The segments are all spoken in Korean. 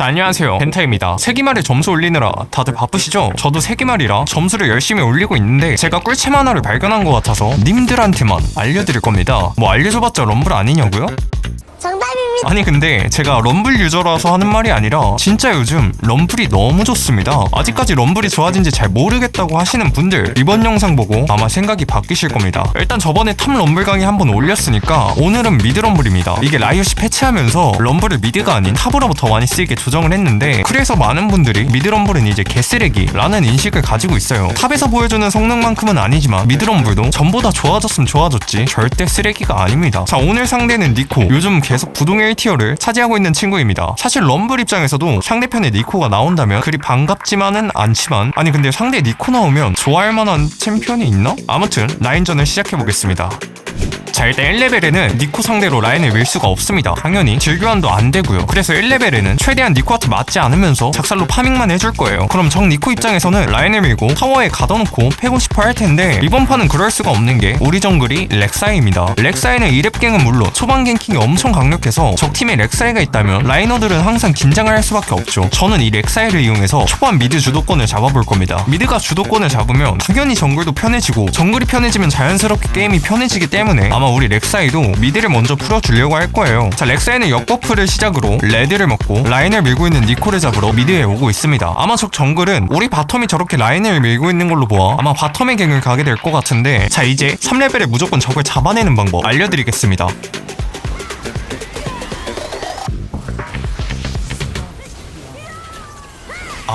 자 안녕하세요 벤타입니다 세기말에 점수 올리느라 다들 바쁘시죠? 저도 세기말이라 점수를 열심히 올리고 있는데 제가 꿀챔 하나를 발견한 것 같아서 님들한테만 알려드릴 겁니다 뭐 알려줘봤자 럼블 아니냐고요? 정답입니다. 아니 근데 제가 럼블 유저라서 하는 말이 아니라 진짜 요즘 럼블이 너무 좋습니다. 아직까지 럼블이 좋아진지 잘 모르겠다고 하시는 분들 이번 영상 보고 아마 생각이 바뀌실 겁니다. 일단 저번에 탑 럼블 강의 한번 올렸으니까 오늘은 미드 럼블입니다. 이게 라이엇이 패치하면서 럼블을 미드가 아닌 탑으로 더 많이 쓰이게 조정을 했는데 그래서 많은 분들이 미드 럼블은 이제 개쓰레기라는 인식을 가지고 있어요. 탑에서 보여주는 성능만큼은 아니지만 미드 럼블도 전보다 좋아졌으면 좋아졌지 절대 쓰레기가 아닙니다. 자 오늘 상대는 니코. 요즘 계속 부동 1티어를 차지하고 있는 친구입니다 사실 럼블 입장에서도 상대편에 니코가 나온다면 그리 반갑지만은 않지만 아니 근데 상대 니코 나오면 좋아할 만한 챔피언이 있나? 아무튼 라인전을 시작해보겠습니다 자 일단 1레벨에는 니코 상대로 라인을 밀 수가 없습니다. 당연히 딜교환도 안 되고요. 그래서 1레벨에는 최대한 니코한테 맞지 않으면서 작살로 파밍만 해줄 거예요. 그럼 정 니코 입장에서는 라인을 밀고 타워에 가둬놓고 패고 싶어 할 텐데 이번 판은 그럴 수가 없는 게 우리 정글이 렉사이입니다. 렉사이는 2렙갱은 물론 초반 갱킹이 엄청 강력해서 적팀에 렉사이가 있다면 라이너들은 항상 긴장을 할 수밖에 없죠. 저는 이 렉사이를 이용해서 초반 미드 주도권을 잡아볼 겁니다. 미드가 주도권을 잡으면 당연히 정글도 편해지고 정글이 편해지면 자연스럽게 게임이 편해지기 때문에 아마 우리 렉사이도 미드를 먼저 풀어주려고 할 거예요. 자, 렉사이는 역버프를 시작으로 레드를 먹고 라인을 밀고 있는 니코를 잡으러 미드에 오고 있습니다. 아마 적 정글은 우리 바텀이 저렇게 라인을 밀고 있는 걸로 보아 아마 바텀의 갱을 가게 될 것 같은데 자, 이제 3레벨에 무조건 적을 잡아내는 방법 알려드리겠습니다.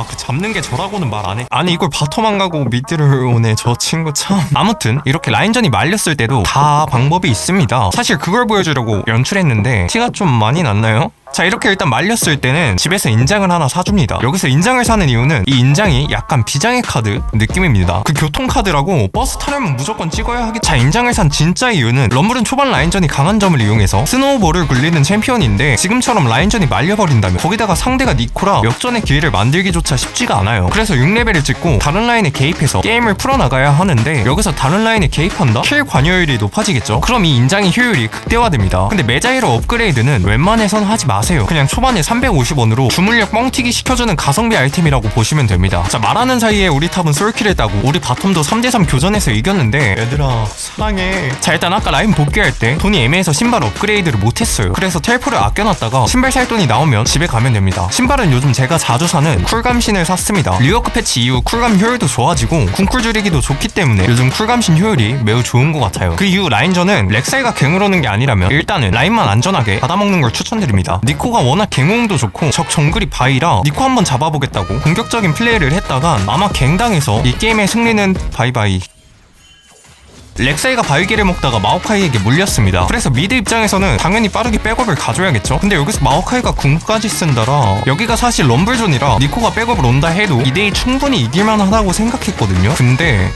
아 그 잡는 게 저라고는 말 안 해. 아니 이걸 바텀 안 가고 미드를 오네 저 친구 참. 아무튼 이렇게 라인전이 말렸을 때도 다 방법이 있습니다. 사실 그걸 보여주려고 연출했는데 티가 좀 많이 났나요? 자 이렇게 일단 말렸을 때는 집에서 인장을 하나 사줍니다. 여기서 인장을 사는 이유는 이 인장이 약간 비장의 카드 느낌입니다. 그 교통카드라고 버스 타려면 무조건 찍어야 하기. 자 인장을 산 진짜 이유는 럼블은 초반 라인전이 강한 점을 이용해서 스노우볼을 굴리는 챔피언인데 지금처럼 라인전이 말려버린다면 거기다가 상대가 니코라 역전의 기회를 만들기조차 쉽지가 않아요. 그래서 6레벨을 찍고 다른 라인에 개입해서 게임을 풀어나가야 하는데 여기서 다른 라인에 개입한다? 킬 관여율이 높아지겠죠? 그럼 이 인장의 효율이 극대화됩니다. 근데 메자이로 업그레이드는 웬만해선 하지 마세요 그냥 초반에 350원으로 주물력 뻥튀기 시켜주는 가성비 아이템이라고 보시면 됩니다. 자 말하는 사이에 우리 탑은 솔킬을 따고 우리 바텀도 3대3 교전에서 이겼는데 얘들아 사랑해. 자 일단 아까 라인 복귀할 때 돈이 애매해서 신발 업그레이드를 못했어요. 그래서 텔포를 아껴놨다가 신발 살 돈이 나오면 집에 가면 됩니다. 신발은 요즘 제가 자주 사는 쿨감신을 샀습니다. 리워크 패치 이후 쿨감 효율도 좋아지고 궁쿨 줄이기도 좋기 때문에 요즘 쿨감신 효율이 매우 좋은 것 같아요. 그 이후 라인전은 갱을 오는 게 아니라면 일단은 라인만 안전하게 받아먹는 걸 추천드립니다 니코가 워낙 갱호응도 좋고 적 정글이 바이라 니코 한번 잡아보겠다고 공격적인 플레이를 했다간 아마 갱당해서 이 게임의 승리는 바이바이 렉사이가 바위기를 먹다가 마오카이에게 물렸습니다. 그래서 미드 입장에서는 당연히 빠르게 백업을 가져야겠죠. 근데 여기서 마오카이가 궁까지 쓴다라 여기가 사실 럼블존이라 니코가 백업을 온다 해도 2대2 충분히 이길만 하다고 생각했거든요. 근데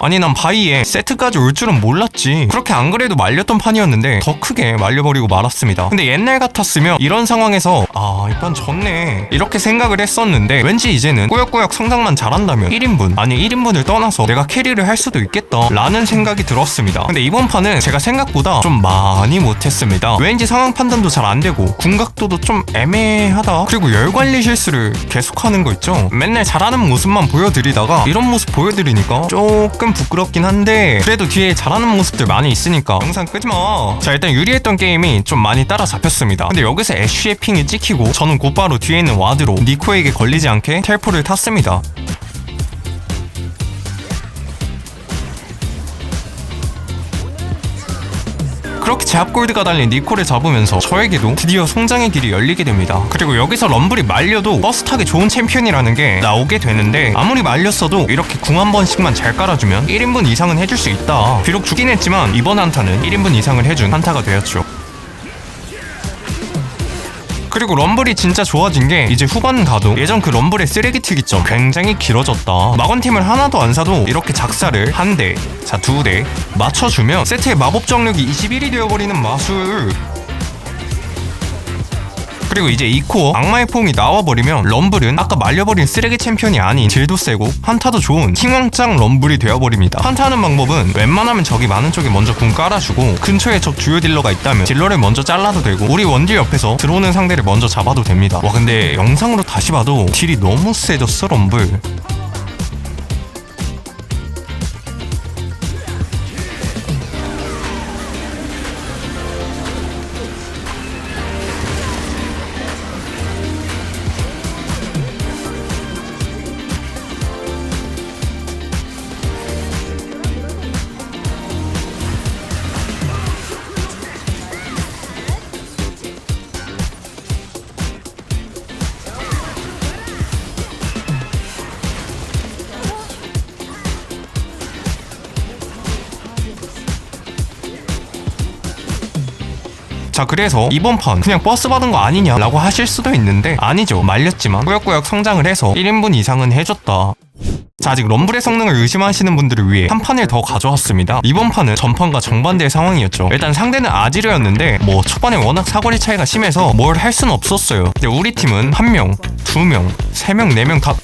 아니 난 바이에 세트까지 올 줄은 몰랐지. 그렇게 안 그래도 말렸던 판이었는데 더 크게 말려버리고 말았습니다. 근데 옛날 같았으면 이런 상황에서 아 이 판 졌네. 이렇게 생각을 했었는데 왠지 이제는 꾸역꾸역 성장만 잘한다면 1인분 아니 1인분을 떠나서 내가 캐리를 할 수도 있겠다 라는 생각이 들었습니다. 근데 이번 판은 제가 생각보다 좀 많이 못했습니다. 왠지 상황 판단도 잘 안 되고 궁각도도 좀 애매하다. 그리고 열관리 실수를 계속하는 거 있죠? 맨날 잘하는 모습만 보여드리다가 이런 모습 보여드리니까 조금 부끄럽긴 한데 그래도 뒤에 잘하는 모습들 많이 있으니까 영상 끄지마. 자 일단 유리했던 게임이 좀 많이 따라잡혔습니다. 근데 여기서 애쉬의 핑이 찍히고 저는 곧바로 뒤에 있는 와드로 니코에게 걸리지 않게 텔포를 탔습니다 그렇게 제압골드가 달린 니콜을 잡으면서 저에게도 드디어 성장의 길이 열리게 됩니다. 그리고 여기서 럼블이 말려도 버스 타기 좋은 챔피언이라는 게 나오게 되는데 아무리 말렸어도 이렇게 궁 한 번씩만 잘 깔아주면 1인분 이상은 해줄 수 있다. 비록 죽긴 했지만 이번 한타는 1인분 이상을 해준 한타가 되었죠. 그리고 럼블이 진짜 좋아진 게 이제 후반 가도 예전 그 럼블의 쓰레기 특이점 굉장히 길어졌다. 마건팀을 하나도 안 사도 이렇게 작사를 한 대, 자 두 대 맞춰주면 세트의 마법 정력이 21이 되어버리는 마술. 그리고 이제 이코어 악마의 폼이 나와버리면 럼블은 아까 말려버린 쓰레기 챔피언이 아닌 딜도 세고 한타도 좋은 킹왕짱 럼블이 되어버립니다. 한타하는 방법은 웬만하면 적이 많은 쪽에 먼저 궁 깔아주고 근처에 적 주요 딜러가 있다면 딜러를 먼저 잘라도 되고 우리 원딜 옆에서 들어오는 상대를 먼저 잡아도 됩니다. 와 근데 영상으로 다시 봐도 딜이 너무 세졌어 럼블 자 그래서 이번 판 그냥 버스 받은 거 아니냐 라고 하실 수도 있는데 아니죠. 말렸지만 꾸역꾸역 성장을 해서 1인분 이상은 해줬다. 자 아직 럼블의 성능을 의심하시는 분들을 위해 한 판을 더 가져왔습니다. 이번 판은 전판과 정반대의 상황이었죠. 일단 상대는 아지르였는데 뭐 초반에 워낙 사거리 차이가 심해서 뭘할 수는 없었어요. 근데 우리 팀은 한 명, 두 명, 세 명, 네명다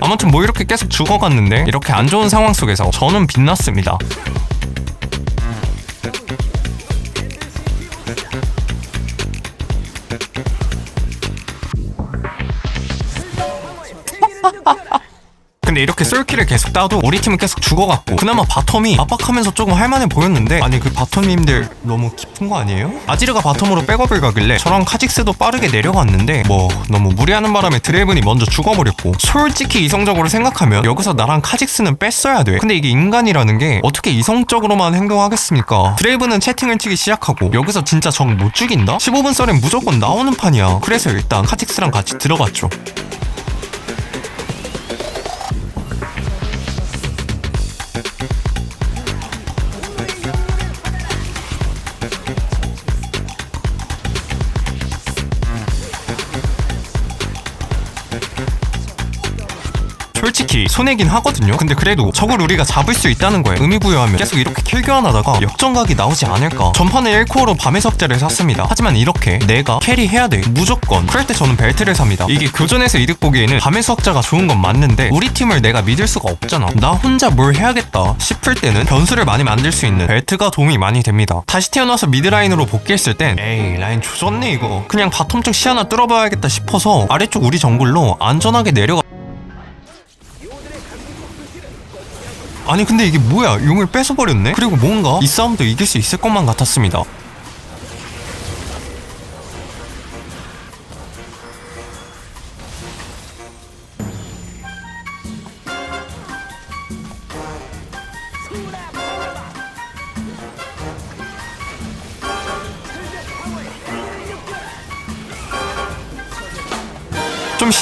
아무튼 뭐 이렇게 계속 죽어갔는데 이렇게 안 좋은 상황 속에서 저는 빛났습니다 근데 이렇게 솔킬을 계속 따도 우리 팀은 계속 죽어갔고 그나마 바텀이 압박하면서 조금 할만해 보였는데 아니 그 바텀님들 너무 깊은 거 아니에요? 아지르가 바텀으로 백업을 가길래 저랑 카직스도 빠르게 내려갔는데 뭐 너무 무리하는 바람에 드레이븐이 먼저 죽어버렸고 솔직히 이성적으로 생각하면 여기서 나랑 카직스는 뺐어야 돼 근데 이게 인간이라는 게 어떻게 이성적으로만 행동하겠습니까 드레이븐은 채팅을 치기 시작하고 여기서 진짜 적못 죽인다? 15분 썰엔 무조건 나오는 판이야 그래서 일단 카직스랑 같이 들어갔죠 손해긴 하거든요. 근데 그래도 적을 우리가 잡을 수 있다는 거에 의미 부여하면 계속 이렇게 킬 교환하다가 역전각이 나오지 않을까. 전판에 1코어로 밤의 석재를 샀습니다. 하지만 이렇게 내가 캐리해야 돼. 무조건. 그럴 때 저는 벨트를 삽니다. 이게 교전에서 이득 보기에는 밤의 석자가 좋은 건 맞는데 우리 팀을 내가 믿을 수가 없잖아. 나 혼자 뭘 해야겠다 싶을 때는 변수를 많이 만들 수 있는 벨트가 도움이 많이 됩니다. 다시 태어나서 미드라인으로 복귀했을 땐 에이 라인 조졌네 이거. 그냥 바텀 쪽시 하나 뚫어봐야겠다 싶어서 아래쪽 우리 정글로 안전하게 내려가 아니 근데 이게 뭐야 용을 뺏어버렸네? 그리고 뭔가 이 싸움도 이길 수 있을 것만 같았습니다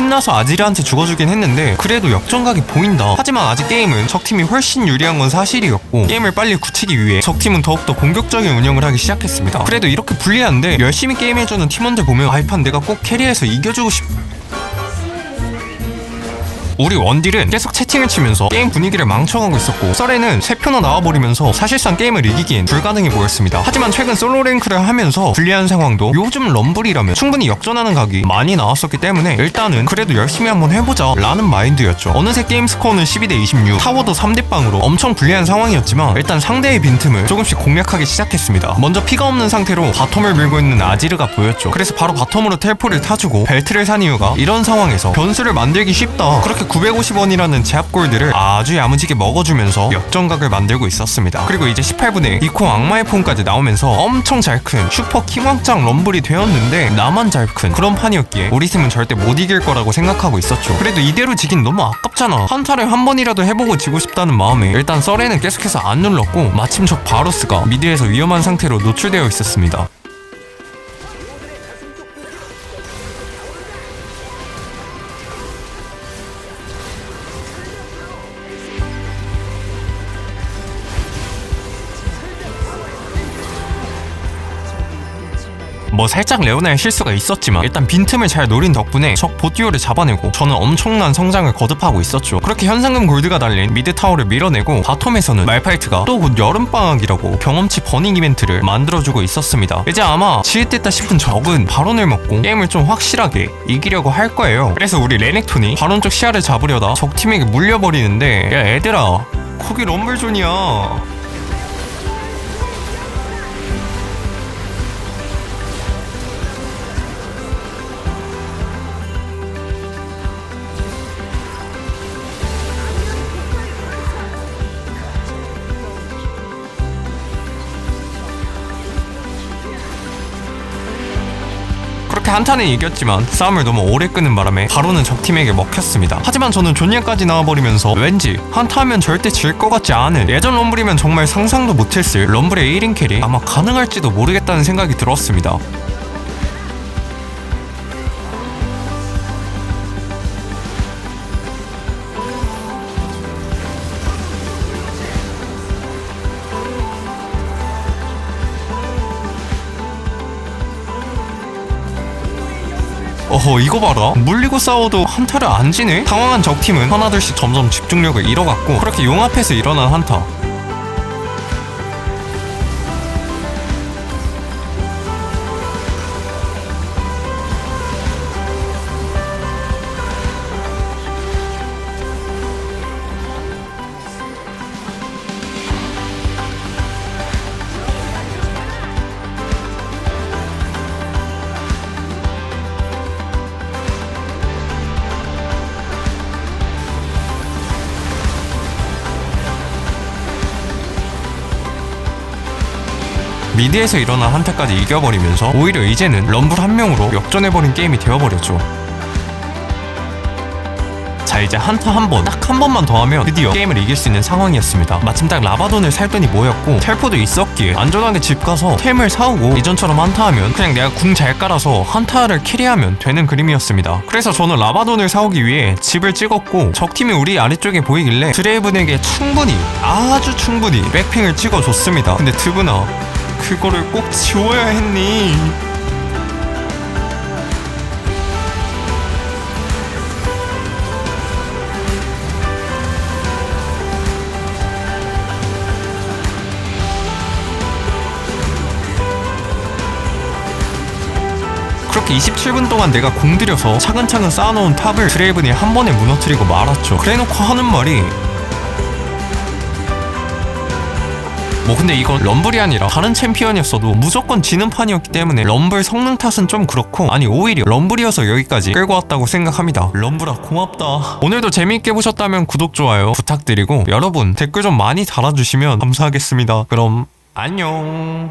신나서 아지르한테 죽어주긴 했는데 그래도 역전각이 보인다. 하지만 아직 게임은 적팀이 훨씬 유리한 건 사실이었고 게임을 빨리 굳히기 위해 적팀은 더욱더 공격적인 운영을 하기 시작했습니다. 그래도 이렇게 불리한데 열심히 게임해주는 팀원들 보면 아이판 내가 꼭 캐리해서 이겨주고 싶... 우리 원딜은 계속 채팅을 치면서 게임 분위기를 망쳐가고 있었고 썰에는 세 표나 나와버리면서 사실상 게임을 이기기엔 불가능해 보였습니다. 하지만 최근 솔로 랭크를 하면서 불리한 상황도 요즘 럼블이라면 충분히 역전하는 각이 많이 나왔었기 때문에 일단은 그래도 열심히 한번 해보자 라는 마인드였죠. 어느새 게임 스코어는 12대 26 타워도 3대 빵으로 엄청 불리한 상황이었지만 일단 상대의 빈틈을 조금씩 공략하기 시작했습니다. 먼저 피가 없는 상태로 바텀을 밀고 있는 아지르가 보였죠. 그래서 바로 바텀으로 텔포를 타주고 벨트를 산 이유가 이런 상황에서 변수를 만들기 쉽다. 그렇게 950원이라는 제압 골드를 아주 야무지게 먹어주면서 역전각을 만들고 있었습니다. 그리고 이제 18분에 이코 악마의 폼까지 나오면서 엄청 잘 큰 슈퍼 킹왕짱 럼블이 되었는데 나만 잘 큰 그런 판이었기에 우리 팀은 절대 못 이길 거라고 생각하고 있었죠. 그래도 이대로 지긴 너무 아깝잖아. 한타를 한 번이라도 해보고 지고 싶다는 마음에 일단 썰에는 계속해서 안 눌렀고 마침 적 바로스가 미드에서 위험한 상태로 노출되어 있었습니다. 뭐 살짝 레오나의 실수가 있었지만 일단 빈틈을 잘 노린 덕분에 적 보티오를 잡아내고 저는 엄청난 성장을 거듭하고 있었죠. 그렇게 현상금 골드가 달린 미드 타워를 밀어내고 바텀에서는 말파이트가 또 곧 여름방학이라고 경험치 버닝 이벤트를 만들어주고 있었습니다. 이제 아마 지읒됐다 싶은 적은 바론을 먹고 게임을 좀 확실하게 이기려고 할 거예요. 그래서 우리 레넥톤이 바론 쪽 시야를 잡으려다 적 팀에게 물려버리는데 야 애들아 거기 럼블존이야. 그렇게 한타는 이겼지만 싸움을 너무 오래 끄는 바람에 바로는 적팀에게 먹혔습니다. 하지만 저는 존예까지 나와버리면서 왠지 한타하면 절대 질 것 같지 않은 예전 럼블이면 정말 상상도 못했을 럼블의 1인 캐리 아마 가능할지도 모르겠다는 생각이 들었습니다. 어허 이거 봐라 물리고 싸워도 한타를 안 지네? 당황한 적팀은 하나둘씩 점점 집중력을 잃어갔고 그렇게 용 앞에서 일어난 한타 미드에서 일어난 한타까지 이겨버리면서 오히려 이제는 럼블 한 명으로 역전해버린 게임이 되어버렸죠. 자 이제 한타 한 번, 딱 한 번만 더 하면 드디어 게임을 이길 수 있는 상황이었습니다. 마침 딱 라바돈을 살 돈이 모였고 텔포도 있었기에 안전하게 집 가서 템을 사오고 이전처럼 한타하면 그냥 내가 궁 잘 깔아서 한타를 캐리하면 되는 그림이었습니다. 그래서 저는 라바돈을 사오기 위해 집을 찍었고 적팀이 우리 아래쪽에 보이길래 드레이븐에게 충분히 아주 충분히 백핑을 찍어줬습니다. 근데 드브나 그거를 꼭 지워야 했니? 그렇게 27분 동안 내가 공들여서 차근차근 쌓아놓은 탑을 드레이븐이 한 번에 무너뜨리고 말았죠. 그래놓고 하는 말이 뭐 근데 이건 럼블이 아니라 다른 챔피언이었어도 무조건 지는 판이었기 때문에 럼블 성능 탓은 좀 그렇고 아니 오히려 럼블이어서 여기까지 끌고 왔다고 생각합니다. 럼블아 고맙다. 오늘도 재미있게 보셨다면 구독 좋아요 부탁드리고 여러분 댓글 좀 많이 달아주시면 감사하겠습니다. 그럼 안녕